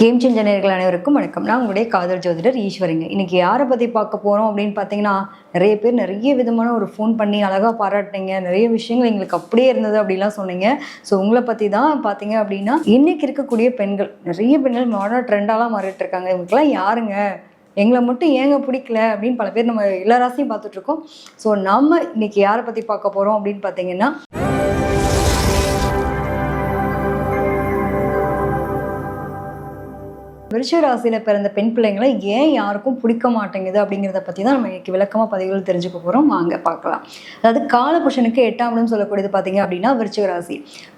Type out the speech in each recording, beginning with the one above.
Game changer அனைவருக்கும் வணக்கம். நான் உங்களுடைய காதல் ஜோதிடர் ஈஸ்வரிங்க. இன்னைக்கு யாரை பற்றி பார்க்க போகிறோம் அப்படின்னு பார்த்தீங்கன்னா நிறைய பேர் நிறைய விதமான ஒரு ஃபோன் பண்ணி அழகாக பாராட்டினீங்க. நிறைய விஷயங்கள் எங்களுக்கு அப்படியே இருந்தது அப்படிலாம் சொன்னீங்க. ஸோ உங்களை பற்றி தான் பார்த்தீங்க அப்படின்னா இன்னைக்கு இருக்கக்கூடிய பெண்கள் நிறைய பெண்கள் மாடர்ன் ட்ரெண்டாலாம் மாறிட்டு இருக்காங்க. இவங்களுக்குலாம் யாருங்க? எங்களை மட்டும் ஏங்க பிடிக்கல? அப்படின்னு பல பேர் நம்ம எல்லா ராசியும் பார்த்துட்ருக்கோம் ஸோ நம்ம இன்னைக்கு யாரை பற்றி பார்க்க போகிறோம் அப்படின்னு பார்த்தீங்கன்னா விருச்சிக ராசியில் பிறந்த பெண் பிள்ளைங்களை ஏன் யாருக்கும் பிடிக்க மாட்டேங்குது அப்படிங்கிறத பற்றி தான் நம்ம இன்னைக்கு விளக்கமாக பதிவுகள் தெரிஞ்சுக்க போகிறோம் வாங்க பார்க்கலாம். அதாவது காலபுருஷனுக்கு எட்டாம் இடம் சொல்லக்கூடியது பார்த்தீங்க அப்படின்னா விருச்சிக ராசி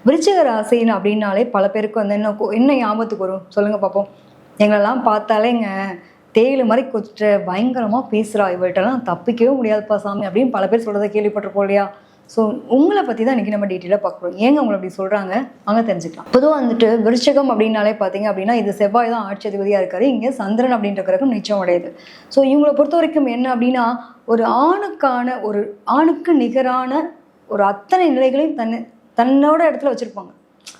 விருச்சிக ராசின்னு அப்படின்னாலே பல பேருக்கு வந்து என்ன என்ன ஞாபகத்துக்கு வரும்? சொல்லுங்கள் பார்ப்போம். எங்களெல்லாம் எங்கள் தேயிலை மாதிரி கொச்சுட்டு பயங்கரமாக பேசுகிறா இவள்கிட்டலாம் தப்பிக்கவே முடியாதுப்பா சாமி அப்படின்னு பல பேர் சொல்கிறத கேள்விப்பட்டிருப்போம் இல்லையா? ஸோ உங்களை பற்றி தான் இன்றைக்கி நம்ம டீட்டெயிலாக பார்க்குறோம். ஏங்க உங்களை அப்படி சொல்கிறாங்க அங்கே தெரிஞ்சுக்கலாம். பொதுவாக வந்துட்டு விருச்சகம் அப்படின்னாலே பார்த்தீங்க அப்படின்னா இது செவ்வாய் தான் ஆட்சி அதிபதியாக இருக்காரு. இங்கே சந்திரன் அப்படின்ற கிரகம் நிச்சயம் அடையுது ஸோ இவங்களை பொறுத்த வரைக்கும் என்ன அப்படின்னா ஒரு ஆணுக்கான ஒரு ஆணுக்கு நிகரான ஒரு அத்தனை நிலைகளையும் தன்னை தன்னோட இடத்துல வச்சுருப்பாங்க.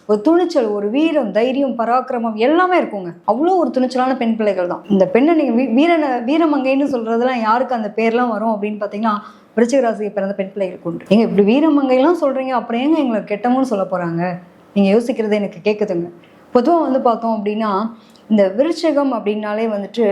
ஒரு துணிச்சல் ஒரு வீரம் தைரியம் பராக்கிரமம் எல்லாமே இருக்குங்க. அவ்வளோ ஒரு துணிச்சலான பெண் பிள்ளைகள் தான் இந்த பெண்ணை நீங்கள் வீ வீரனை வீரமங்கைன்னு சொல்கிறதுலாம் யாருக்கு அந்த பேர்லாம் வரும் அப்படின்னு பார்த்தீங்கன்னா விருச்சிக ராசியை பிறந்த பெண் பிள்ளைகளுக்கு உண்டு. நீங்கள் இப்படி வீரமங்கைலாம் சொல்கிறீங்க அப்புறம் ஏங்க எங்களை கெட்டமுன்னு சொல்ல போகிறாங்க நீங்கள் யோசிக்கிறது எனக்கு கேட்குதுங்க பொதுவாக வந்து பார்த்தோம் அப்படின்னா இந்த விருச்சகம் அப்படின்னாலே வந்துட்டு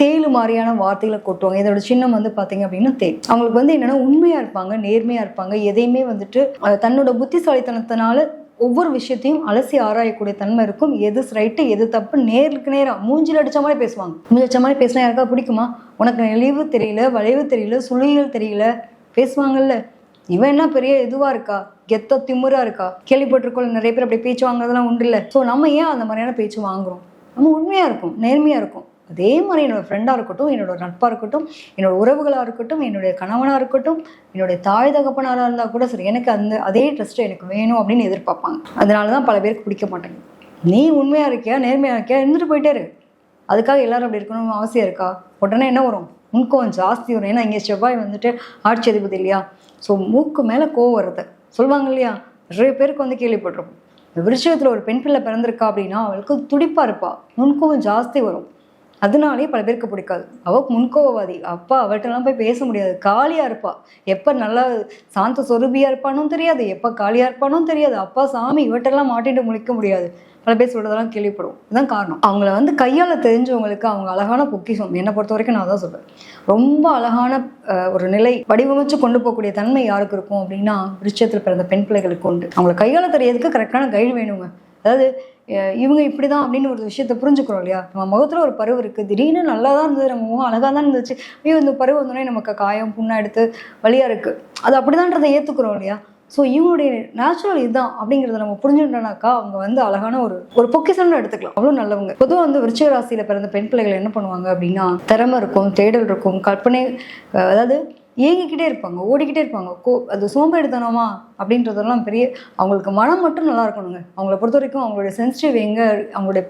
தேயிலு மாதிரியான வார்த்தைகளை கொட்டுவாங்க. இதோட சின்னம் வந்து பார்த்தீங்க அப்படின்னா தேள் அவங்களுக்கு வந்து என்னென்னா உண்மையாக இருப்பாங்க நேர்மையாக இருப்பாங்க எதையுமே வந்துட்டு தன்னோட புத்திசாலித்தனத்தினால ஒவ்வொரு விஷயத்தையும் அலசி ஆராயக்கூடிய தன்மை இருக்கும். எது ரைட்டு எது தப்பு நேருக்கு நேராக மூஞ்சில் அடிச்ச மாதிரி பேசுவாங்க. மூஞ்சில் அடிச்ச மாதிரி பேசினா யாருக்கா பிடிக்குமா? உனக்கு நெளிவு தெரியல வளைவு தெரியல சுழிகள் தெரியல. பேசுவாங்கல்ல. இவன் என்ன பெரிய இதுவா இருக்கா? கெத்த திமுறா இருக்கா? கேள்விப்பட்டிருக்கோம் நிறைய பேர் அப்படி பேச்சு வாங்குறதெல்லாம் உண்டு இல்லை. ஸோ நம்ம ஏன் அந்த மாதிரியான பேச்சு வாங்குறோம்? நம்ம உண்மையாக இருக்கும் நேர்மையாக இருக்கும். அதே மாதிரி என்னோட ஃப்ரெண்டாக இருக்கட்டும் என்னோட நட்பாக இருக்கட்டும் என்னோட உறவுகளாக இருக்கட்டும் என்னுடைய கணவனாக இருக்கட்டும் என்னுடைய தாய் தகப்பனாராக இருந்தால் கூட சரி எனக்கு அந்த அதே ட்ரஸ்ட் எனக்கு வேணும் அப்படின்னு எதிர்பார்ப்பாங்க. அதனால தான் பல பேருக்கு பிடிக்க மாட்டாங்க நீ உண்மையாக இருக்கியா நேர்மையாக இருக்கியா இருந்துட்டு போயிட்டே இரு. அதுக்காக எல்லாரும் அப்படி இருக்கணும்னு அவசியம் இருக்கா? உடனே என்ன வரும்? முன்கோவம் ஜாஸ்தி வரும். ஏன்னா இங்கே செவ்வாய் வந்துட்டு ஆட்சி அதிபதி இல்லையா? ஸோ மூக்கு மேலே கோவம் வருது சொல்லுவாங்க இல்லையா? நிறைய பேருக்கு வந்து கேள்விப்பட்டிருப்போம். இந்த ஒரு பெண் பிள்ளை பிறந்திருக்கா அப்படின்னா அவளுக்கு துடிப்பாக இருப்பா. முன்கோவம் ஜாஸ்தி வரும். அதனாலே பல பேருக்கு பிடிக்காது. அவள் முன்கோவாதி அப்பா அவள்கிட்டலாம் போய் பேச முடியாது. காலியாக இருப்பாள் எப்போ நல்லா சாந்த சொருபியாக இருப்பானும் தெரியாது. எப்போ காலியாக இருப்பானும் தெரியாது. அப்பா சாமி இவட்டெல்லாம் மாட்டிட்டு முழிக்க முடியாது. பல பேர் சொல்கிறதெல்லாம் கேள்விப்படுவோம். இதுதான் காரணம். அவங்கள வந்து கையால் தெரிஞ்சவங்களுக்கு அவங்க அழகான பொக்கிஷம். என்னை பொறுத்த வரைக்கும் நான் தான் சொல்வேன் ரொம்ப அழகான ஒரு நிலை வடிவமைச்சு கொண்டு போகக்கூடிய தன்மை யாருக்கு இருக்கும் அப்படின்னா விருட்சத்தில் பிறந்த பெண் பிள்ளைகளுக்கு உண்டு. அவங்களை கையால் தெரியறதுக்கு கரெக்டான கைடு வேணுங்க. அதாவது இவங்க இப்படி தான் அப்படின்னு ஒரு விஷயத்த புரிஞ்சுக்கிறோம் இல்லையா? நம்ம முகத்தில் ஒரு பருவம் இருக்குது திடீர்னு நல்லா தான் இருந்தது நம்ம முகம் அழகாக தான் இருந்துச்சு. ஐயோ இந்த பருவம் வந்தோடனே நமக்கு காயம் புண்ணாக எடுத்து வழியாக இருக்குது அது அப்படிதான்றதை ஏற்றுக்கிறோம் இல்லையா? ஸோ இவங்களுடைய நேச்சுரல் இதுதான் அப்படிங்கிறத நம்ம புரிஞ்சுட்டோம்னாக்கா அவங்க வந்து அழகான ஒரு ஒரு பொக்கிஷம்னு எடுத்துக்கலாம். அவ்வளோ நல்லவங்க. பொதுவாக வந்து விருச்சிக ராசியில் பிறந்த பெண் பிள்ளைகள் என்ன பண்ணுவாங்க அப்படின்னா திறமை இருக்கும் தேடல் இருக்கும் கற்பனை அதாவது ஏங்கிக்கிட்டே இருப்பாங்க ஓடிக்கிட்டே இருப்பாங்க. கோ அது சோம்பேறித்தனமா அப்படின்றதெல்லாம் பெரிய அவங்களுக்கு மனம் மட்டும் நல்லா இருக்கணுங்க. அவங்கள பொறுத்த வரைக்கும் அவங்களுடைய சென்சிட்டிவ் எங்கே அவங்களுடைய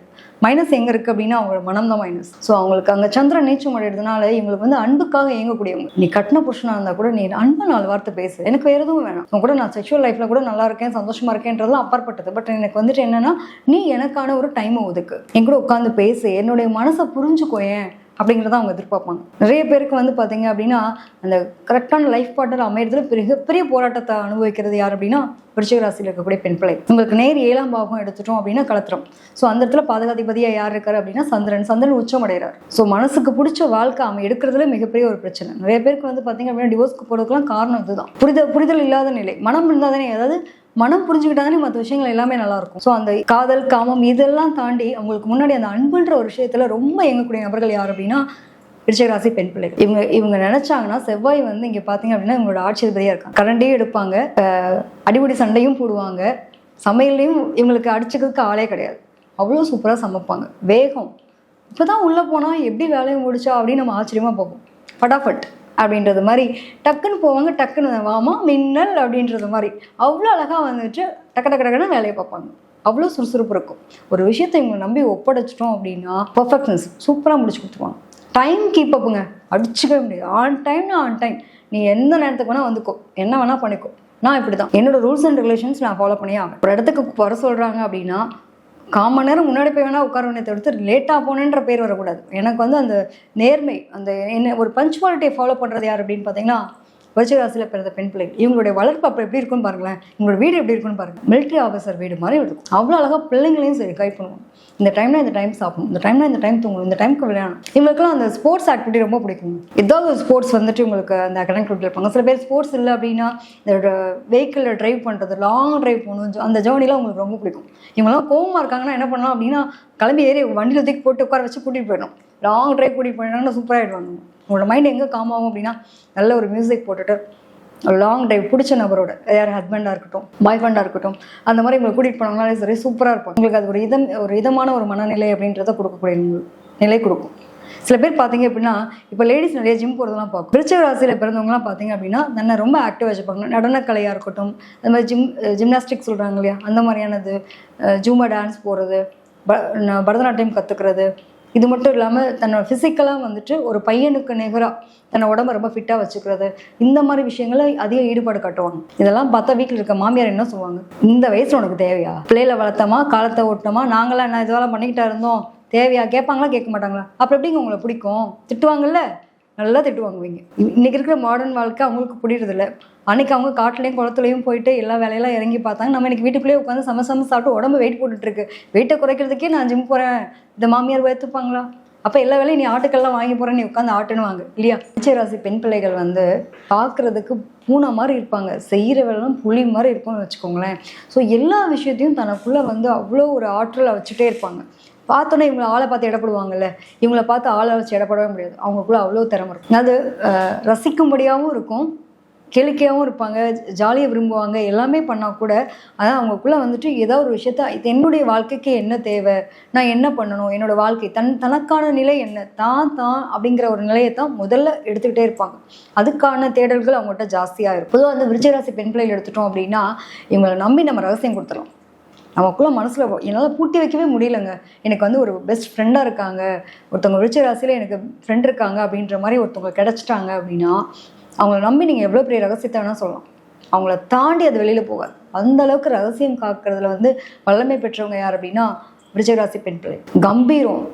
மைனஸ் எங்கே இருக்குது அப்படின்னா அவங்களோட மனம் தான் மைனஸ் ஸோ அவங்களுக்கு அங்கே சந்திரன் நீச்சம் அடைகிறதுனால இவங்களுக்கு வந்து அன்புக்காக இயங்கக்கூடியவங்க நீ கட்டின புருஷனாக இருந்தால் கூட நீ அன்பு நாலு வார்த்தை பேசு. எனக்கு வேறு எதுவும் வேணாம். அவங்க கூட நான் செக்ஷுவல் லைஃப்பில் கூட நல்லா இருக்கேன் சந்தோஷமாக இருக்கேன்றதுலாம் அப்பாற்பட்டது. பட் எனக்கு வந்துட்டு என்னன்னா நீ எனக்கான ஒரு டைமை ஒதுக்கு. என் கூட உட்காந்து பேசு. என்னுடைய மனசை புரிஞ்சுக்கோ ஏன்? அப்படிங்கிறத அவங்க எதிர்பார்ப்பாங்க. நிறைய பேருக்கு வந்து பார்த்தீங்க அப்படின்னா அந்த கரெக்டான லைஃப் பார்ட்னர் அமையறதுல பெரிய பெரிய போராட்டத்தை அனுபவிக்கிறது யார் அப்படின்னா விருச்சிக ராசியில் இருக்கக்கூடிய பெண் பிள்ளை. உங்களுக்கு நேர் ஏழாம் பாகம் எடுத்துட்டோம் அப்படின்னா கலத்திரம். ஸோ அந்த இடத்துல பாதுகாதிபதியாக யார் இருக்காரு அப்படின்னா சந்திரன். சந்திரன் உச்சம் அடைகிறார். ஸோ மனசுக்கு பிடிச்ச வாழ்க்கை அவன் எடுக்கிறதுல மிகப்பெரிய ஒரு பிரச்சனை. நிறைய பேருக்கு வந்து பார்த்தீங்க அப்படின்னா டிவோர்ஸ்க்கு போகிறதுக்குலாம் காரணம் இதுதான். புரிதல் புரிதல் இல்லாத நிலை. மனம் இருந்தால் தானே அதாவது மனம் புரிஞ்சுக்கிட்டாதானே மற்ற விஷயங்கள் எல்லாமே நல்லா இருக்கும். ஸோ அந்த காதல் காமம் இதெல்லாம் தாண்டி அவங்களுக்கு முன்னாடி அந்த அன்புன்ற ஒரு விஷயத்துல ரொம்ப இயங்கக்கூடிய நபர்கள் யார் அப்படின்னா விருச்சகராசி பெண் பிள்ளைகள். இவங்க இவங்க நினைச்சாங்கன்னா செவ்வாய் வந்து இங்க பாத்தீங்க அப்படின்னா இவங்களோட ஆட்சியதிபதியா இருக்காங்க. கரண்டே எடுப்பாங்க. அஹ் அடிபடி சண்டையும் போடுவாங்க. சமையல்லையும் இவங்களுக்கு அடிச்சுக்கிறதுக்கு ஆளே கிடையாது. அவ்வளோ சூப்பராக சமைப்பாங்க. வேகம். இப்போதான் உள்ளே போனால் எப்படி வேலையை முடிச்சா அப்படின்னு நம்ம ஆச்சரியமாக போகும் ஃபட்டாஃபட் அப்படின்றது மாதிரி டக்குன்னு போவாங்க டக்குன்னு வாமா மின்னல் அப்படின்றது மாதிரி. அவ்வளோ அழகாக வந்துட்டு டக்கு டக்கு டக்குன்னு வேலையை பார்ப்பாங்க. அவ்வளோ சுறுசுறுப்பு இருக்கும். ஒரு விஷயத்தை இவங்களை நம்பி ஒப்படைச்சிட்டோம் அப்படின்னா பர்ஃபெக்ட்னஸ் சூப்பராக முடிச்சு கொடுத்துருவாங்க. டைம் கீப் அப்புங்க அடிச்சுக்கவே முடியாது. ஆன் டைம்னா ஆன் டைம் நீ எந்த நேரத்துக்கு வேணால் வந்துக்கோ. என்ன வேணால் பண்ணிக்கோ. நான் இப்படி தான் என்னோட ரூல்ஸ் அண்ட் ரெகுலேஷன்ஸ் நான் ஃபாலோ பண்ணியே ஆவேன். ஒரு இடத்துக்கு வர சொல்கிறாங்க அப்படின்னா கால் மணி நேரம் முன்னாடி போய் வேணால் உட்காரவனே தவிர்த்து லேட்டாக போனேன்ற பேர் வரக்கூடாது. எனக்கு வந்து அந்த நேர்மை அந்த என்ன ஒரு பஞ்சுவாலிட்டியை ஃபாலோ பண்ணுறது யார் அப்படின்னு பார்த்தீங்கன்னா விருச்சிகராசியில் பிறந்த பெண் பிள்ளைகள் இவங்களுடைய வளர்ப்பு அப்போ எப்படி இருக்குன்னு பாருங்களேன். இவங்களோட வீடு எப்படி இருக்குன்னு பாருங்க. மிலிட்ரி ஆஃபீஸர் வீடு மாதிரி இருக்கும். அவ்வளோ அழகாக பிள்ளைங்களையும் சரி கைட் பண்ணுவாங்க. இந்த டைம்ல இந்த டைம் சாப்பிடணும். இந்த டைம்ல இந்த டைம் தூங்கணும். இந்த டைமுக்கு விளையாடணும். இவங்களுக்குலாம் அந்த ஸ்போர்ட்ஸ் ஆக்டிவிட்டி ரொம்ப பிடிக்கும். ஏதாவது ஒரு ஸ்போர்ட்ஸ் வந்துட்டு உங்களுக்கு அந்த அகடமிக் இருப்பாங்க. சில பேர் ஸ்போர்ட்ஸ் இல்லை அப்படின்னா இந்த வெஹிக்கிளில் டிரைவ் பண்ணுறது லாங் டிரைவ் போகணும். அந்த ஜேர்னிலாம் உங்களுக்கு ரொம்ப பிடிக்கும். இவங்கெல்லாம் கோவமாக இருக்காங்கன்னா என்ன பண்ணலாம் அப்படின்னா கிளம்பி ஏறி வண்டியில் தூக்கி போட்டு உட்கார வச்சு கூட்டிகிட்டு போயிடணும். லாங் ட்ரைவ் கூட்டிகிட்டு போயிடணும்னா சூப்பராகிடுவாங்க உங்களோட மைண்ட் எங்கே காம் ஆகும் அப்படின்னா நல்ல ஒரு மியூசிக் போட்டுட்டு லாங் ட்ரைவ் பிடிச்ச நபரோட யார் ஹஸ்பண்டாக இருக்கட்டும் பாய் ஃப்ரெண்டாக இருக்கட்டும் அந்த மாதிரி உங்களை கூட்டிகிட்டு போனாங்கனாலே சரி சூப்பராக இருக்கும். உங்களுக்கு அது ஒரு இதம் ஒரு இதமான ஒரு மனநிலை அப்படின்றத கொடுக்கக்கூடிய நிலை கொடுக்கும். சில பேர் பார்த்தீங்க அப்படின்னா இப்போ லேடிஸ் நிறைய ஜிம் போகிறதெல்லாம் பார்க்கும். விருச்சிக ராசியில் பிறந்தவங்கலாம் பார்த்தீங்க அப்படின்னா நல்லா ரொம்ப ஆக்டிவாக வச்சுப்பாங்க. நடனக்கலையாக இருக்கட்டும் அந்த மாதிரி ஜிம் ஜிம்னாஸ்டிக் சொல்கிறாங்க இல்லையா அந்த மாதிரியானது ஜூமா டான்ஸ் போகிறது ப பரதநாட்டியம் கற்றுக்கிறது இது மட்டும் இல்லாமல் தன்னோட ஃபிசிக்கலாக வந்துட்டு ஒரு பையனுக்கு நிகராக தன்னோட உடம்ப ரொம்ப ஃபிட்டாக வச்சுக்கிறது. இந்த மாதிரி விஷயங்களை அதிக ஈடுபாடு காட்டுவாங்க. இதெல்லாம் பார்த்தா வீட்டில் இருக்க மாமியார் என்ன சொல்லுவாங்க? இந்த வயசில் உனக்கு தேவையா? பிள்ளையில வளர்த்தோமா காலத்தை ஓட்டினோமா நாங்களாம் என்ன இதெல்லாம் பண்ணிக்கிட்டா இருந்தோம். தேவையா? கேட்பாங்களா? கேட்க மாட்டாங்களா? அப்புறம் எப்படிங்க உங்களை பிடிக்கும்? திட்டுவாங்கல்ல? நல்லா திட்டுவாங்க இவங்க இன்னைக்கு இருக்கிற மாடர்ன் வாழ்க்கை அவங்களுக்கு பிடிக்கிறதில்ல அன்னைக்கு அவங்க காட்டுலையும் குளத்துலையும் போயிட்டு எல்லா வேலையெல்லாம் இறங்கி பார்த்தாங்க. நம்ம இன்னைக்கு வீட்டுக்குள்ளேயே உட்காந்து சம சம சாப்பிட்டு உடம்பு வெயிட் போட்டுட்டு இருக்கு வெயிட்டை குறைக்கிறதுக்கே நான் ஜிம் போகிறேன் இந்த மாமியார் ஏற்றுப்பாங்களா அப்போ எல்லா வேலையும் நீ ஆட்டுக்கெல்லாம் வாங்கி போகிறேன் நீ உட்காந்து ஆட்டுனுவாங்க இல்லையா? ராசி பெண் பிள்ளைகள் வந்து பார்க்குறதுக்கு பூனை மாதிரி இருப்பாங்க. செய்கிற வேலைலாம் புலி மாதிரி இருக்கும்னு வச்சுக்கோங்களேன். ஸோ எல்லா விஷயத்தையும் தனக்குள்ளே வந்து அவ்வளோ ஒரு ஆற்றலை வச்சுட்டே இருப்பாங்க. பார்த்தோன்னே இவங்களை ஆளை பார்த்து இடப்படுவாங்கல்ல இவங்கள பார்த்து ஆளை வச்சு இடப்படவே முடியாது. அவங்களுக்குள்ள அவ்வளோ திறமை இருக்கும். அது ரசிக்கும்படியாகவும் இருக்கும். கேளிக்கையாகவும் இருப்பாங்க. ஜாலியாக விரும்புவாங்க. எல்லாமே பண்ணால் கூட அதான் அவங்களுக்குள்ள வந்துட்டு ஏதோ ஒரு விஷயத்த இது என்னுடைய வாழ்க்கைக்கு என்ன தேவை? நான் என்ன பண்ணணும்? என்னோட வாழ்க்கை தன் தனக்கான நிலை என்ன? தான் தான் அப்படிங்கிற ஒரு நிலையை தான் முதல்ல எடுத்துக்கிட்டே இருப்பாங்க. அதுக்கான தேடல்கள் அவங்கள்ட்ட ஜாஸ்தியாக இருக்கும். பொதுவாக வந்து விருச்சராசி பெண் பிள்ளைகள் எடுத்துட்டோம் அப்படின்னா இவங்களை நம்பி நம்ம ரகசியம் கொடுத்துடலாம். நமக்குள்ளே மனசில் என்னால் பூட்டி வைக்கவே முடியலங்க. எனக்கு வந்து ஒரு பெஸ்ட் ஃப்ரெண்டாக இருக்காங்க. ஒருத்தவங்க விழிச்ச ராசியில் எனக்கு ஃப்ரெண்ட் இருக்காங்க அப்படின்ற மாதிரி ஒருத்தவங்க கிடச்சிட்டாங்க அப்படின்னா அவங்கள நம்பி நீங்கள் எவ்வளோ பெரிய ரகசியத்தை வேணால் சொல்லலாம். அவங்கள தாண்டி அது வெளியில் போகாது. அந்த அளவுக்கு ரகசியம் காக்கிறதுல வந்து வல்லமை பெற்றவங்க யார் அப்படின்னா விருச்சகராசி பெண் பிள்ளை. கம்பீரம்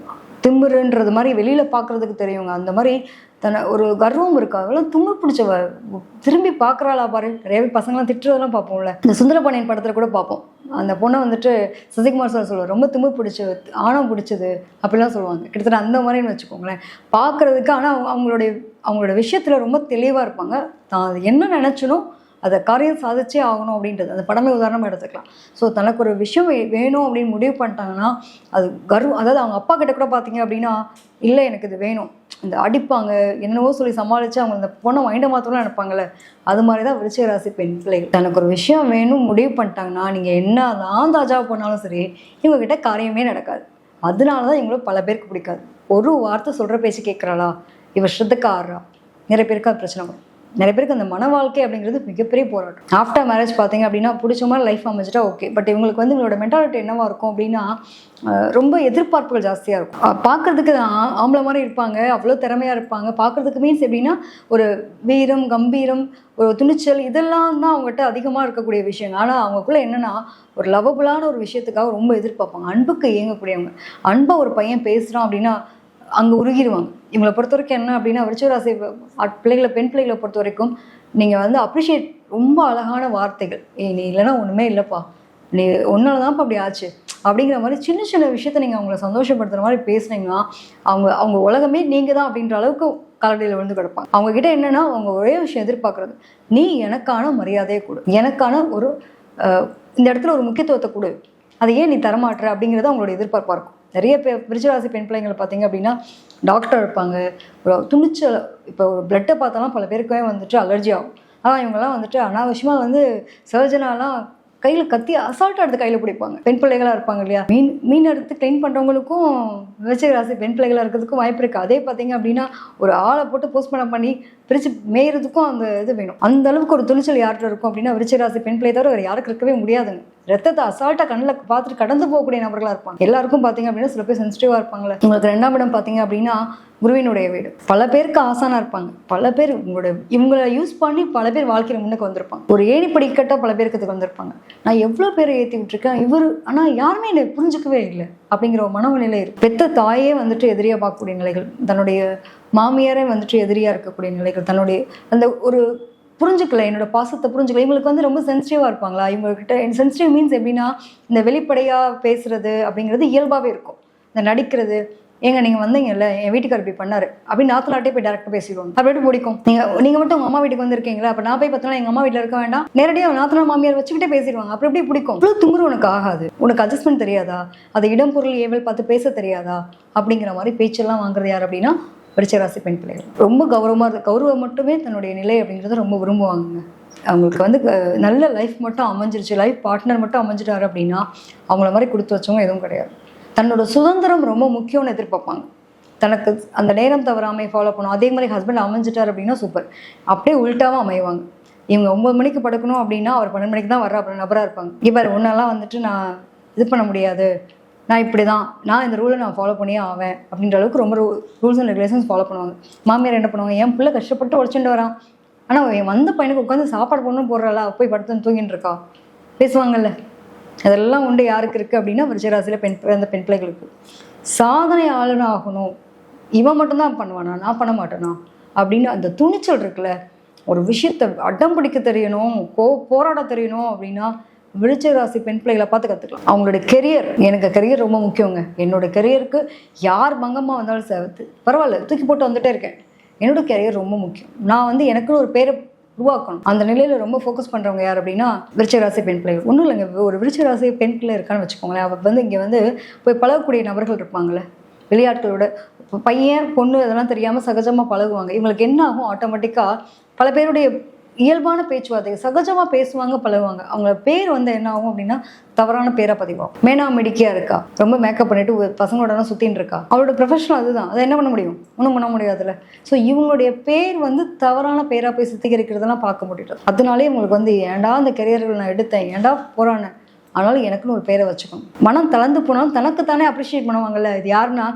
திமிருன்றது மாதிரி வெளியில் பார்க்குறதுக்கு தெரியுங்க. அந்த மாதிரி தன்னை ஒரு கர்வம் இருக்கா அவ்வளோ தும்மு பிடிச்சவ திரும்பி பார்க்குறாளா பாரு. நிறையவே பசங்களாம் திட்டுறதெல்லாம் பார்ப்போம்ல. இந்த சுந்தரபாண்டியன் படத்தில் கூட பார்ப்போம். அந்த பொண்ணை வந்துட்டு சசிகுமார் சார் சொல்லுவார் ரொம்ப திமிரு பிடிச்சது ஆணம் பிடிச்சது அப்படிலாம் சொல்லுவாங்க. கிட்டத்தட்ட அந்த மாதிரின்னு வச்சுக்கோங்களேன். பார்க்குறதுக்கு ஆனால் அவங்க அவங்களுடைய அவங்களோட விஷயத்தில் ரொம்ப தெளிவாக இருப்பாங்க. தான் அது என்ன நினச்சனோ அதை காரியம் சாதிச்சே ஆகணும் அப்படின்றது. அந்த படமே உதாரணமாக எடுத்துக்கலாம். ஸோ தனக்கு ஒரு விஷயம் வேணும் அப்படின்னு முடிவு பண்ணிட்டாங்கன்னா அது கர்வம் அதாவது அவங்க அப்பா கிட்ட கூட பார்த்தீங்க அப்படின்னா இல்லை எனக்கு இது வேணும். இந்த அடிப்பாங்க என்னவோ சொல்லி சமாளித்து அவங்க இந்த பொண்ணை மைண்டை மாத்தலாம் நினைப்பாங்கல்ல. அது மாதிரி தான் விருச்சிக ராசி பெண் பிள்ளைகள் தனக்கு ஒரு விஷயம் வேணும் முடிவு பண்ணிட்டாங்கன்னா நீங்கள் என்ன தான் தாஜா பண்ணாலும் சரி இவங்ககிட்ட காரியமே நடக்காது. அதனால தான் இவங்களும் பல பேருக்கு பிடிக்காது. ஒரு வார்த்தை சொல்கிற பேச்சு கேட்குறாளா இவ ஸ்ரத்துக்கு ஆடுறா. நிறைய பேருக்கு அது பிரச்சனை வரும். நிறைய பேருக்கு அந்த மன வாழ்க்கை அப்படிங்கிறது மிகப்பெரிய போராட்டம். ஆஃப்டர் மேரேஜ் பார்த்தீங்க அப்படின்னா பிடிச்ச மாதிரி லைஃப் அமைச்சிட்டா ஓகே பட் இவங்களுக்கு வந்து இவங்களோட மென்டாலிட்டி என்னவா இருக்கும் அப்படின்னா ரொம்ப எதிர்பார்ப்புகள் ஜாஸ்தியாக இருக்கும். பார்க்கறதுக்கு தான் ஆம்பளை மாதிரி இருப்பாங்க அவ்வளோ திறமையாக இருப்பாங்க. பார்க்கறதுக்கு மீன்ஸ் எப்படின்னா ஒரு வீரம் கம்பீரம் ஒரு துணிச்சல் இதெல்லாம் தான் அவங்ககிட்ட அதிகமாக இருக்கக்கூடிய விஷயம் ஆனால் அவங்களுக்குள்ள என்னென்னா ஒரு லவபுளான ஒரு விஷயத்துக்காக ரொம்ப எதிர்பார்ப்பாங்க. அன்புக்கு இயங்கக்கூடியவங்க. அன்பை ஒரு பையன் பேசுகிறான் அப்படின்னா அங்கே உருகிடுவாங்க இவங்களை பொறுத்த வரைக்கும் என்ன அப்படின்னா விருச்சிகராசி ஆட்- பிள்ளைகளை பெண் பிள்ளைகளை பொறுத்த வரைக்கும் நீங்கள் வந்து அப்ரிஷியேட் ரொம்ப அழகான வார்த்தைகள். ஏ நீ இல்லைன்னா ஒன்றுமே இல்லைப்பா. நீ ஒன்னால தான்ப்பா அப்படி ஆச்சு. அப்படிங்கிற மாதிரி சின்ன சின்ன விஷயத்த நீங்கள் அவங்கள சந்தோஷப்படுத்துகிற மாதிரி பேசுனீங்கன்னா அவங்க அவங்க உலகமே நீங்கள் தான் அப்படின்ற அளவுக்கு கலடியில் விழுந்து கிடப்பாங்க. அவங்க கிட்ட என்னன்னா அவங்க ஒரே விஷயம் எதிர்பார்க்கறது. நீ எனக்கான மரியாதையை கொடு. எனக்கான ஒரு இந்த இடத்துல ஒரு முக்கியத்துவத்தை கொடு. அதை ஏன் நீ தரமாட்டுற? அப்படிங்கிறது அவங்களோட எதிர்பார்ப்பாக இருக்கும். நிறைய பேர் விருச்சராசி பெண் பிள்ளைங்களை பார்த்தீங்க அப்படின்னா டாக்டர் இருப்பாங்க. ஒரு துணிச்சல் இப்போ ஒரு பிளட்டை பார்த்தாலும் பல பேருக்குமே வந்துட்டு அலர்ஜி ஆகும். ஆனால் இவங்கெல்லாம் வந்துட்டு அனாவசியமாக வந்து சர்ஜனாலாம் கையில் கத்தி அசால்ட்டாக எடுத்து கையில் பிடிப்பாங்க. பெண் பிள்ளைகளாக இருப்பாங்க இல்லையா? மீன் மீன் எடுத்து க்ளீன் பண்ணுறவங்களுக்கும் விருச்சிக ராசி பெண் பிள்ளைகளாக இருக்கிறதுக்கும் வாய்ப்பு இருக்குது அதே பார்த்தீங்க அப்படின்னா ஒரு ஆளை போட்டு போஸ்ட்மார்ட்டம் பண்ணி பிரித்து மேயறதுக்கும் அந்த இது வேணும். அந்த அளவுக்கு ஒரு துணிச்சல் யார்கிட்ட இருக்கும் அப்படின்னா விருச்சிக ராசி பெண் பிள்ளை தவிர வேறு யாருக்கு இருக்கவே முடியாதுங்க. ரத்தத்தை அசால்ட்டாக கண்ணில் பார்த்துட்டு கடந்து போகக்கூடிய நபர்களாக இருப்பாங்க. எல்லாருக்கும் பார்த்தீங்க அப்படின்னா சில பேர் சென்சிட்டிவாக இருப்பாங்களே உங்களுக்கு ரெண்டாம் இடம் பார்த்தீங்க அப்படின்னா குருவினுடைய வீடு. பல பேருக்கு ஆசானா இருப்பாங்க. பல பேர் உங்களோட இவங்களை யூஸ் பண்ணி பல பேர் வாழ்க்கையில முன்னுக்கு வந்திருப்பாங்க. ஒரு ஏணி படிக்கட்டா பல பேருக்கு இதுக்கு வந்திருப்பாங்க. நான் எவ்வளோ பேரை ஏற்றி விட்டுருக்கேன்? இவர் ஆனால் யாருமே என்னை புரிஞ்சுக்கவே இல்லை அப்படிங்கிற ஒரு மனநிலை இருக்கு பெத்த தாயே வந்துட்டு எதிரியா பார்க்கக்கூடிய நிலைகள் தன்னுடைய மாமியாரே வந்துட்டு எதிரியா இருக்கக்கூடிய நிலைகள் தன்னுடைய அந்த ஒரு புரிஞ்சுக்கல. என்னோட பாசத்தை புரிஞ்சுக்கல. இவங்களுக்கு வந்து ரொம்ப சென்சிட்டிவாக இருப்பாங்களா? இவங்ககிட்ட சென்சிட்டிவ் மீன்ஸ் எப்படின்னா இந்த வெளிப்படையாக பேசுறது அப்படிங்கிறது இயல்பாகவே இருக்கும். இந்த நடிக்கிறது ஏங்க நீங்கள் வந்தீங்கல்ல என் வீட்டுக்கார் இப்படி பண்ணாரு. அப்படின்னு நாத்தலாட்டே போய் டேரக்டாக பேசிடுவோம் அப்படி பிடிக்கும் நீங்கள் நீங்கள் மட்டும் உங்கள் அம்மா வீட்டுக்கு வந்திருக்கீங்களா? அப்போ நான் போய் பார்த்தோம்னா எங்கள் அம்மா வீட்டில் இருக்க வேண்டாம். நேரடியாக நாத்தனா மாமியார் வச்சுக்கிட்டே பேசிடுவாங்க. அப்புறம் எப்படி பிடிக்கும். இவ்வளோ துங்குறு உனக்கு ஆகாது. உனக்கு அட்ஜஸ்ட்மெண்ட் தெரியாதா? அதை இடம் பொருள் ஏவல் பார்த்து பேச தெரியாதா? அப்படிங்கிற மாதிரி பேச்செல்லாம் வாங்குறது யார் அப்படின்னா விருச்சராசி பெண் பிள்ளைகள். ரொம்ப கௌரவமாக இருக்கு கௌரவம் மட்டுமே தன்னுடைய நிலை அப்படிங்கிறத ரொம்ப விரும்புவாங்க அவங்களுக்கு வந்து நல்ல லைஃப் மட்டும் அமைஞ்சிருச்சு. லைஃப் பார்ட்னர் மட்டும் அமைஞ்சிட்டாரு அப்படின்னா அவங்கள மாதிரி கொடுத்து வச்சவங்க எதுவும் கிடையாது. தன்னோட சுதந்திரம் ரொம்ப முக்கியம்னு எதிர்பார்ப்பாங்க. தனக்கு அந்த நேரம் தவறாமல் ஃபாலோ பண்ணும் அதே மாதிரி ஹஸ்பண்ட் அமைஞ்சிட்டார் அப்படின்னா சூப்பர் அப்படியே உள்டாவும் அமைவாங்க. இவங்க ஒன்பது மணிக்கு படுக்கணும் அப்படின்னா அவர் பன்னெண்டு மணிக்கு தான் வர்ற அப்புறம் நபராக இருப்பாங்க. இவர் ஒன்றெல்லாம் வந்துட்டு நான் இது பண்ண முடியாது. நான் இப்படி தான் நான் இந்த ரூலை நான் ஃபாலோ பண்ணியே ஆவேன் அப்படின்ற அளவுக்கு ரொம்ப ரூல்ஸ் அண்ட் ரெகுலேஷன்ஸ் ஃபாலோ பண்ணுவாங்க. மாமியார் என்ன பண்ணுவாங்க? என் பிள்ளை கஷ்டப்பட்டு உடச்சுட்டு வரான். ஆனால் என் வந்த பையனுக்கு உட்காந்து சாப்பாடு பொண்ணும் போடுறாளா? போய் படுத்து தூங்கிட்டு இருக்கா? பேசுவாங்கல்ல. அதெல்லாம் உண்டு யாருக்கு இருக்குது அப்படின்னா விருச்சராசியில் பெண் அந்த பெண் பிள்ளைகளுக்கு. சாதனை ஆளுநர் ஆகணும். இவன் மட்டும்தான் பண்ணுவானா? நான் பண்ண மாட்டேனா? அப்படின்னு அந்த துணிச்சல் இருக்குல்ல. ஒரு விஷயத்தை அடம் பிடிக்க தெரியணும். கோ போராட தெரியணும் அப்படின்னா விருச்ச ராசி பெண் பிள்ளைகளை பார்த்து கற்றுக்கலாம் அவங்களோட கெரியர் எனக்கு கெரியர் ரொம்ப முக்கியங்க. என்னோட கெரியருக்கு யார் பங்கமாக வந்தாலும் சேர்த்து பரவாயில்ல தூக்கி போட்டு வந்துட்டே இருக்கேன். என்னோட கெரியர் ரொம்ப முக்கியம். நான் வந்து எனக்குன்னு ஒரு பேரை உருவாக்கணும். அந்த நிலையில ரொம்ப ஃபோக்கஸ் பண்றவங்க யார் அப்படின்னா விருச்சராசி பெண் பிள்ளைகள். ஒன்றும் இல்லைங்க ஒரு விருச்சராசி பெண் பிள்ளை இருக்கான்னு வச்சுக்கோங்களேன். அவள் வந்து இங்கே வந்து போய் பழகக்கூடிய நபர்கள் இருப்பாங்கல்ல. விளையாட்களோட பையன் பொண்ணு அதெல்லாம் தெரியாமல் சகஜமாக பழகுவாங்க. இவங்களுக்கு என்ன ஆகும்? ஆட்டோமேட்டிக்காக பல பேருடைய இயல்பான பேச்சுவார்த்தை சகஜமாக பேசுவாங்க பழகுவாங்க. அவங்க பேர் வந்து என்ன ஆகும் அப்படின்னா தவறான பேரை பதிவாகும். மேனா மெடிக்கியா இருக்கா? ரொம்ப மேக்கப் பண்ணிட்டு பசங்களோட சுத்தின்னு இருக்கா? அவளோட ப்ரொஃபஷனல் அதுதான். அதை என்ன பண்ண முடியும்? ஒன்றும் பண்ண முடியாதுல்ல. ஸோ இவங்களுடைய பேர் வந்து தவறான பேரா போய் சுத்திகரிக்கிறதெல்லாம் பார்க்க முடியுது அதனாலே இவங்களுக்கு வந்து ஏன்டா அந்த கெரியர்கள் நான் எடுத்தேன்? ஏன்டா போறானேன் ஆனாலும் எனக்குன்னு ஒரு பேரை வச்சுக்கணும். மனம் தளர்ந்து போனாலும் தனக்கு தானே அப்ரிஷியேட் பண்ணுவாங்கல்ல? இது யாருன்னா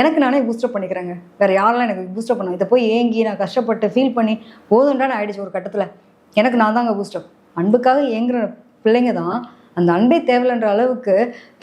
எனக்கு நானே பூஸ்டப் பண்ணிக்கிறேங்க. வேறு யாரெல்லாம் எனக்கு பூஸ்டப் பண்ணும் இதை போய் ஏங்கி நான் கஷ்டப்பட்டு ஃபீல் பண்ணி போதுண்டான்னு ஆயிடுச்சு ஒரு கட்டத்தில். எனக்கு நான் தாங்க பூஸ்டப் அன்புக்காக ஏங்குற பிள்ளைங்க தான் அந்த அன்பே தேவையில்லைன்ற அளவுக்கு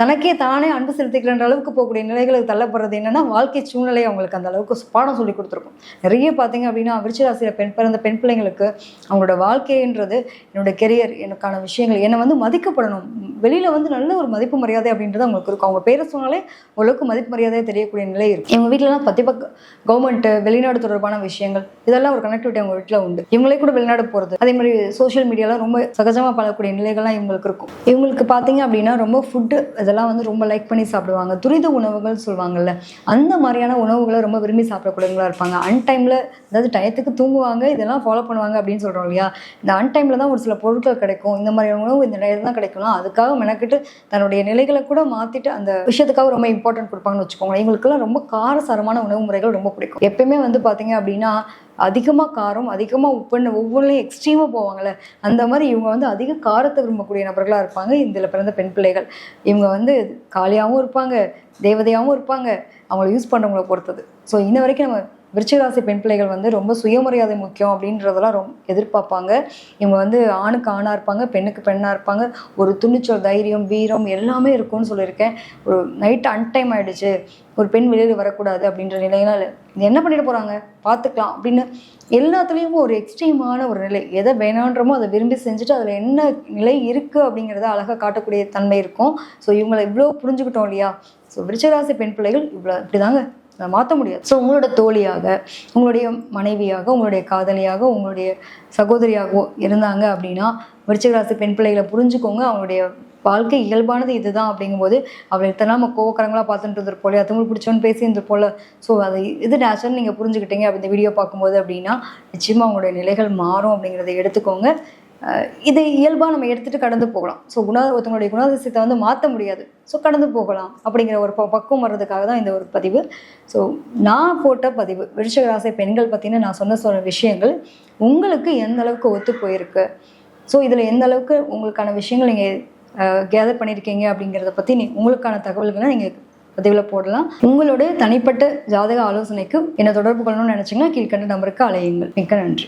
தனக்கே தானே அன்பு செலுத்திக்கிறன்ற அளவுக்கு போகக்கூடிய நிலைகளுக்கு தள்ளப்படுறது என்னன்னா வாழ்க்கை சூழ்நிலை அவங்களுக்கு அந்த அளவுக்கு பாடம் சொல்லி கொடுத்துருக்கும். நிறைய பார்த்தீங்க அப்படின்னா விருச்சிராசியில் பெண் பிறந்த பெண் பிள்ளைங்களுக்கு அவங்களோட வாழ்க்கைன்றது என்னோட கெரியர் எனக்கான விஷயங்கள் என்னை வந்து மதிக்கப்படணும். வெளியில் வந்து நல்ல ஒரு மதிப்பு மரியாதை அப்படின்றது அவங்களுக்கு இருக்கும். அவங்க பேரை சொன்னாலே ஓரளவுக்கு மதிப்பு மரியாதையாக தெரியக்கூடிய நிலை இருக்கும் இவங்க வீட்டிலலாம் கண்டிப்பாக கவர்மெண்ட்டு வெளிநாடு தொடர்பான விஷயங்கள் இதெல்லாம் ஒரு கனெக்டிவிட்டி அவங்க வீட்டில் உண்டு. இவங்களே கூட வெளிநாடு போகிறது அதே மாதிரி சோஷியல் மீடியாலாம் ரொம்ப சகஜமாக பழகக்கூடிய நிலைகள்லாம் இவங்களுக்கு இருக்கும். இவங்களுக்கு பார்த்தீங்க அப்படின்னா ரொம்ப ஃபுட்டு இதெல்லாம் வந்து ரொம்ப லைக் பண்ணி சாப்பிடுவாங்க. துரித உணவுகள் சொல்லுவாங்கல்ல அந்த மாதிரியான உணவுகளை ரொம்ப விரும்பி சாப்பிடக்கூடியவங்களா இருப்பாங்க. அன்டைமில் அதாவது டயத்துக்கு தூங்குவாங்க இதெல்லாம் ஃபாலோ பண்ணுவாங்க அப்படின்னு சொல்கிறோம் இல்லையா? இந்த அன்டைமில் தான் ஒரு சில பொருட்கள் கிடைக்கும். இந்த மாதிரியான உணவு இந்த நேரம் தான் கிடைக்கலாம் அதுக்காக மெனக்கிட்டு தன்னுடைய நிலைகளை கூட மாற்றிட்டு அந்த விஷயத்துக்காக ரொம்ப இம்பார்ட்டன்ட் கொடுப்பாங்கன்னு வச்சுக்கோங்களேன். இவங்களுக்குலாம் ரொம்ப காரசாரமான உணவு முறைகள் ரொம்ப பிடிக்கும். எப்பயுமே வந்து பார்த்தீங்க அப்படின்னா அதிகமாக காரம் அதிகமாக உப்புன்னு ஒவ்வொன்றையும் எக்ஸ்ட்ரீமாக போவாங்கள்ல அந்த மாதிரி இவங்க வந்து அதிக காரத்தை விரும்பக்கூடிய நபர்களாக இருப்பாங்க. இதில் பிறந்த பெண் பிள்ளைகள். இவங்க வந்து காலியாகவும் இருப்பாங்க தேவதையாகவும் இருப்பாங்க. அவங்கள யூஸ் பண்ணுறவங்கள பொறுத்தது. ஸோ இன்ன வரைக்கும் நம்ம விருச்சிகராசி பெண் பிள்ளைகள் வந்து ரொம்ப சுயமரியாதை முக்கியம் அப்படின்றதெல்லாம் ரொம்ப எதிர்பார்ப்பாங்க. இவங்க வந்து ஆணுக்கு ஆணாக இருப்பாங்க பெண்ணுக்கு பெண்ணாக இருப்பாங்க. ஒரு துணிச்சல் தைரியம் வீரம் எல்லாமே இருக்கும்னு சொல்லியிருக்கேன். ஒரு நைட் அன்டைம் ஆயிடுச்சு. ஒரு பெண் வெளியில் வரக்கூடாது அப்படின்ற நிலையெல்லாம் இல்லை இது என்ன பண்ணிட்டு போகிறாங்க பார்த்துக்கலாம் அப்படின்னு எல்லாத்துலேயும் ஒரு எக்ஸ்ட்ரீமான ஒரு நிலை. எதை வேணான்றமோ அதை விரும்பி செஞ்சுட்டு அதில் என்ன நிலை இருக்குது அப்படிங்கிறத அழகாக காட்டக்கூடிய தன்மை இருக்கும். ஸோ இவங்களை இவ்வளோ புரிஞ்சுக்கிட்டோம் இல்லையா? ஸோ விருச்சராசி பெண் பிள்ளைகள் இவ்வளோ இப்படி தாங்க மாற்ற முடியாது. ஸோ உங்களோட தோழியாக உங்களுடைய மனைவியாக உங்களுடைய காதலியாக உங்களுடைய சகோதரியாகவோ இருந்தாங்க அப்படின்னா விருச்சிகராசி பெண் பிள்ளைகளை புரிஞ்சுக்கோங்க. அவங்களுடைய வாழ்க்கை இயல்பானது இதுதான் அப்படிங்கும்போது அவள் எத்தனை நம்ம கோவக்காரங்களாக பார்த்துட்டு இருந்திருப்போம் இல்லையா? தமிழ் பிடிச்சவன்னு பேசி இருந்திருப்போம்ல. ஸோ அது இது நேச்சுரல் நீங்கள் புரிஞ்சுக்கிட்டீங்க. அப்படி இந்த வீடியோ பார்க்கும்போது அப்படின்னா நிச்சயமாக அவங்களுடைய நிலைகள் மாறும் அப்படிங்கிறத எடுத்துக்கோங்க. இது இயல்பாக நம்ம எடுத்துகிட்டு கடந்து போகலாம். ஸோ குண ஒருத்தவங்களுடைய குணாதிசயத்தை வந்து மாற்ற முடியாது. ஸோ கடந்து போகலாம் அப்படிங்கிற ஒரு ப- பக்குவம் வர்றதுக்காக தான் இந்த ஒரு பதிவு. ஸோ நான் போட்ட பதிவு விருஷகராசை பெண்கள் பற்றின நான் சொன்ன சொன்ன விஷயங்கள் உங்களுக்கு எந்த அளவுக்கு ஒத்து போயிருக்கு? ஸோ இதில் எந்த அளவுக்கு உங்களுக்கான விஷயங்கள் நீங்கள் கேதர் பண்ணியிருக்கீங்க அப்படிங்கிறத பற்றி நீ உங்களுக்கான தகவல்களை நீங்கள் பதிவில் போடலாம். உங்களுடைய தனிப்பட்ட ஜாதக ஆலோசனைக்கு என்னை தொடர்பு கொள்ளணும்னு நினச்சிங்கன்னா கீழ்கண்ட நம்பருக்கு அலையுங்கள் மிக்க நன்றி.